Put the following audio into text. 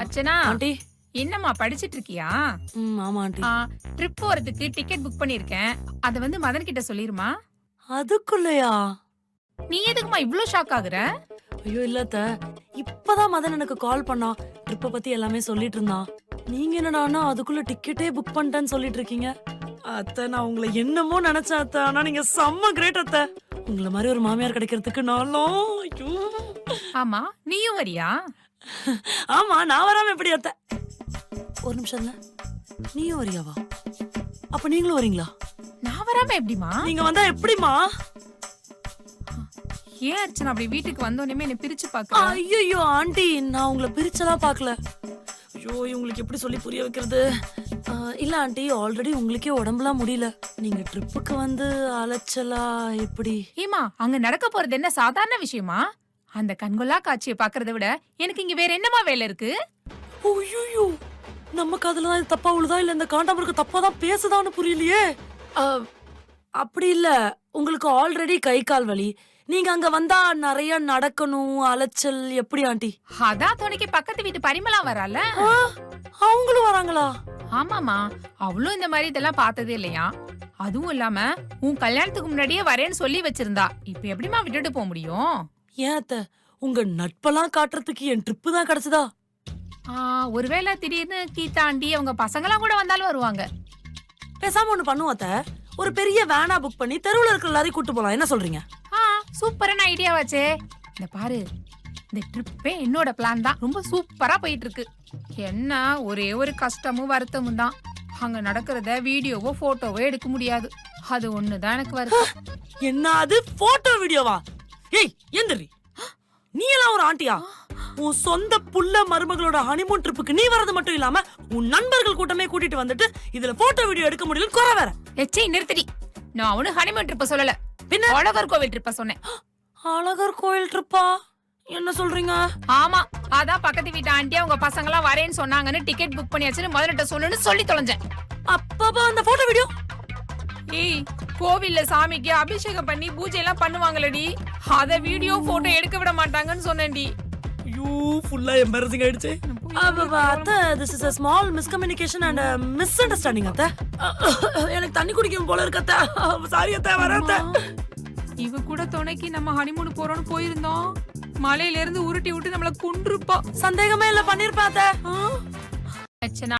Archana aunty. என்னம்மா படிச்சிட்டு இருக்கியா ம் ஆமா ஆண்டி. ட்ரிப் போறதுக்கு டிக்கெட் புக் பண்ணிருக்கேன். அத வந்து மதன் கிட்ட சொல்லிருமா? அதுக்குள்ளயா? நீ எதுக்குமா இவ்ளோ ஷாக் ஆகுற? ஐயோ இல்ல அத்தை. இப்பதான் மதன் எனக்கு கால் பண்ணா. ட்ரிப்ப பத்தி எல்லாமே சொல்லிட்டு இருந்தான் நீங்க என்னடான்னா அதுக்குள்ள டிக்கெட்டே புக் பண்ணிட்டேன்னு சொல்லிட்டு இருக்கீங்க அத்தை நான் உங்களை என்னமோ நினைச்சேன் அத்தை. ஆனா நீங்க செம்ம கிரேட் அத்தை. உங்களை மாதிரி ஒரு மாமியார் கிடைக்கிறதுக்கு நானும் ஐயோ. ஆமா நீயும் வரியா? ஆமா நான் வராம எப்படி அத்தை? ஒரு நிமிஷம் நீயும் வரியாவா? அப்ப நீங்களும் வரீங்களா? நான் வராம எப்படிமா நீங்க வந்தா எப்படிமா ஏன் அர்ச்சனா அப்படி வீட்டுக்கு வந்தோடனே என்ன பிரிச்சு பாக்குற ஐயோ ஆண்டி நான் உங்களை பிரிச்செல்லாம் பார்க்கல. ஐயோ இவங்களுக்கு எப்படி சொல்லி புரிய வைக்கிறது? இல்ல ஆண்டி ஆல்ரெடி உங்களுக்கே உடம்புலாம் முடியல. நீங்க ட்ரிப்புக்கு வந்து அலைச்சலா எப்படி? ஏமா அங்க நடக்க போறது என்ன சாதாரண விஷயமா? அந்த கண்கொள்ளா காட்சியை பாக்குறத விட எனக்கு இங்க வேற என்னமா வேலை இருக்கு? ஐயோ நம்ம காதுல தான் இது தப்பா உழுதா இல்ல இந்த காண்டாமிருக்க தப்பா தான் பேசுதான்னு புரியலையே. ஆ, அப்படி இல்ல. உங்களுக்கு ஆல்ரெடி கை கால் வலி. நீங்க அங்க வந்தா நிறைய நடக்கணும் அலைச்சல். எப்படி ஆண்டி? அதான் துணைக்கு பக்கத்து வீட்டு பரிமளா வரால. ஆ, அவங்களும் வராங்களா? ஆமாமா அவளும் இந்த மாதிரி இதெல்லாம் பார்த்ததே இல்லையா? அதுவும் இல்லாம உன் கல்யாணத்துக்கு முன்னாடியே வரேன்னு சொல்லி வச்சிருந்தா. இப்ப எப்படிமா விட்டுட்டு போக முடியும்? ஏன் அத்த? உங்க நட்பெல்லாம் காட்டுறதுக்கு என் ட்ரிப்பு தான் கிடைச்சதா? ஒருவேளை திடீர்னு கீதாண்டி அவங்க பசங்களாம் கூட வந்தாலும் வருவாங்க. பேசாம ஒண்ணு பண்ணுவோம் அத்த. ஒரு பெரிய வேனா புக் பண்ணி தெருவுல இருக்கிற எல்லாரையும் கூட்டு போலாம். என்ன சொல்றீங்க? ஆ சூப்பரான ஐடியா வச்சே. இந்த பாரு இந்த ட்ரிப்பே என்னோட பிளான் தான். ரொம்ப சூப்பரா போயிட்டு இருக்கு என்ன ஒரே ஒரு கஷ்டமும் வருத்தமும் தான். அங்க நடக்கிறத வீடியோவோ போட்டோவோ எடுக்க முடியாது. அது ஒண்ணுதான் எனக்கு வருது என்ன அது? போட்டோ வீடியோவா ஏய் எந்திரி. நீ எல்லாம் ஒரு ஆண்டியா? உன் சொந்த புள்ள மருமகளோட ஹனிமூன் ட்ரிப்புக்கு நீ வரது மட்டும் இல்லாம உன் நண்பர்கள் கூட்டமே கூட்டிட்டு வந்துட்டு இதுல போட்டோ வீடியோ எடுக்க முடியல குறை வேற. எச்சை நிறுத்தடி. நான் அவனு ஹனிமூன் ட்ரிப்ப சொல்லல. பின்ன? உழவர் கோவில் ட்ரிப்ப சொன்னேன். அழகர் கோயில் ட்ரிப்பா என்ன சொல்றீங்க? ஆமா அதான் பக்கத்து வீட்டு ஆண்டி அவங்க பசங்க எல்லாம் வரேன்னு சொன்னாங்கன்னு டிக்கெட் புக் பண்ணியாச்சுன்னு முதல்ல சொல்லுன்னு சொல்லி தொலைஞ்சேன். அப்பப்பா அந்த போட்டோ வீடியோ ஏய் கோவில்ல சாமிக்கு அபிஷேகம் பண்ணி பூஜை எல்லாம் பண்ணுவாங்களடி. அத வீடியோ போட்டோ எடுக்க விட மாட்டாங்கன்னு சொன்னேன்டி. ஐயோ ஃபுல்லா எம்பாரசிங் ஆயிடுச்சு. அத்த this is a small miscommunication and misunderstanding அத்த. எனக்கு தண்ணி குடிக்கும் போல இருக்கு அத்த. சாரி அத்த வர அத்த. இவ கூட துணைக்கு நம்ம ஹனிமூன் போறோம்னு போயிருந்தோம். மலையில இருந்து உருட்டி விட்டு நம்மள குன்றுப்பா. சந்தேகமே இல்ல பண்ணிருப்பா அத்த. அச்சனா